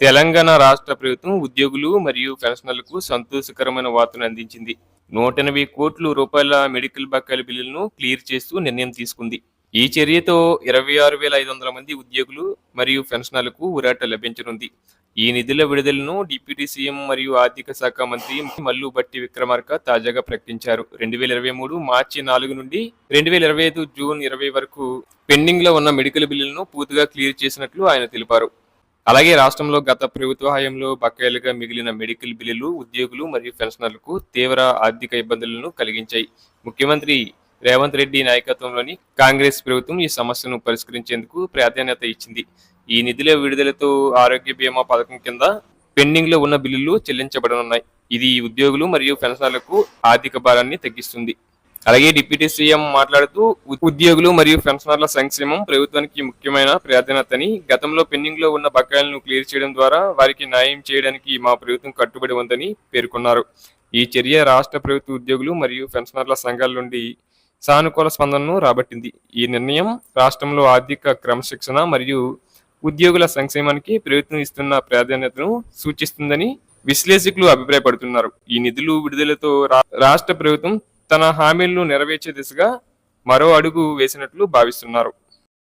తెలంగాణ రాష్ట్ర ప్రభుత్వం ఉద్యోగులు మరియు పెన్షనర్లకు సంతోషకరమైన వార్తను అందించింది. నూట ఎనభై కోట్ల రూపాయల మెడికల్ బకాయిల బిల్లులను క్లియర్ చేస్తూ నిర్ణయం తీసుకుంది. ఈ చర్యతో ఇరవై ఆరు వేల ఐదు వందల మంది ఉద్యోగులు మరియు పెన్షనర్లకు ఉరాట లభించనుంది. ఈ నిధుల విడుదలను డిప్యూటీ సీఎం మరియు ఆర్థిక శాఖ మంత్రి మల్లు బట్టి విక్రమార్క తాజాగా ప్రకటించారు. రెండు వేల ఇరవై మూడు మార్చి నాలుగు నుండి రెండు వేల ఇరవై ఐదు జూన్ ఇరవై వరకు పెండింగ్లో ఉన్న మెడికల్ బిల్లులను పూర్తిగా క్లియర్ చేసినట్లు ఆయన తెలిపారు. అలాగే రాష్ట్రంలో గత ప్రభుత్వ హయాంలో బకాయిలుగా మిగిలిన మెడికల్ బిల్లులు ఉద్యోగులు మరియు పెన్షనర్లకు తీవ్ర ఆర్థిక ఇబ్బందులను కలిగించాయి. ముఖ్యమంత్రి రేవంత్ రెడ్డి నాయకత్వంలోని కాంగ్రెస్ ప్రభుత్వం ఈ సమస్యను పరిష్కరించేందుకు ప్రాధాన్యత ఇచ్చింది. ఈ నిధుల విడుదలతో ఆరోగ్య బీమా పథకం కింద పెండింగ్లో ఉన్న బిల్లులు చెల్లించబడనున్నాయి. ఇది ఉద్యోగులు మరియు పెన్షనర్లకు ఆర్థిక భారాన్ని తగ్గిస్తుంది. అలాగే డిప్యూటీ సీఎం మాట్లాడుతూ ఉ- ఉద్యోగులు మరియు పెన్షనర్ల సంక్షేమం ప్రభుత్వానికి ముఖ్యమైన ప్రాధాన్యతని గతంలో పెండింగ్లో ఉన్న బకాయిలను క్లియర్ చేయడం ద్వారా వారికి న్యాయం చేయడానికి మా ప్రభుత్వం కట్టుబడి ఉందని పేర్కొన్నారు. ఈ చర్య రాష్ట్ర ప్రభుత్వ ఉద్యోగులు మరియు పెన్షనర్ల సంఘాల నుండి సానుకూల స్పందనను రాబట్టింది. ఈ నిర్ణయం రాష్ట్రంలో ఆర్థిక క్రమశిక్షణ మరియు ఉద్యోగుల సంక్షేమానికి ప్రభుత్వం ఇస్తున్న ప్రాధాన్యతను సూచిస్తుందని విశ్లేషకులు అభిప్రాయపడుతున్నారు. ఈ నిధులు విడుదలతో రా- రాష్ట్ర ప్రభుత్వం తన హామీలను నెరవేర్చే దిశగా మరో అడుగు వేసినట్లు భావిస్తున్నారు.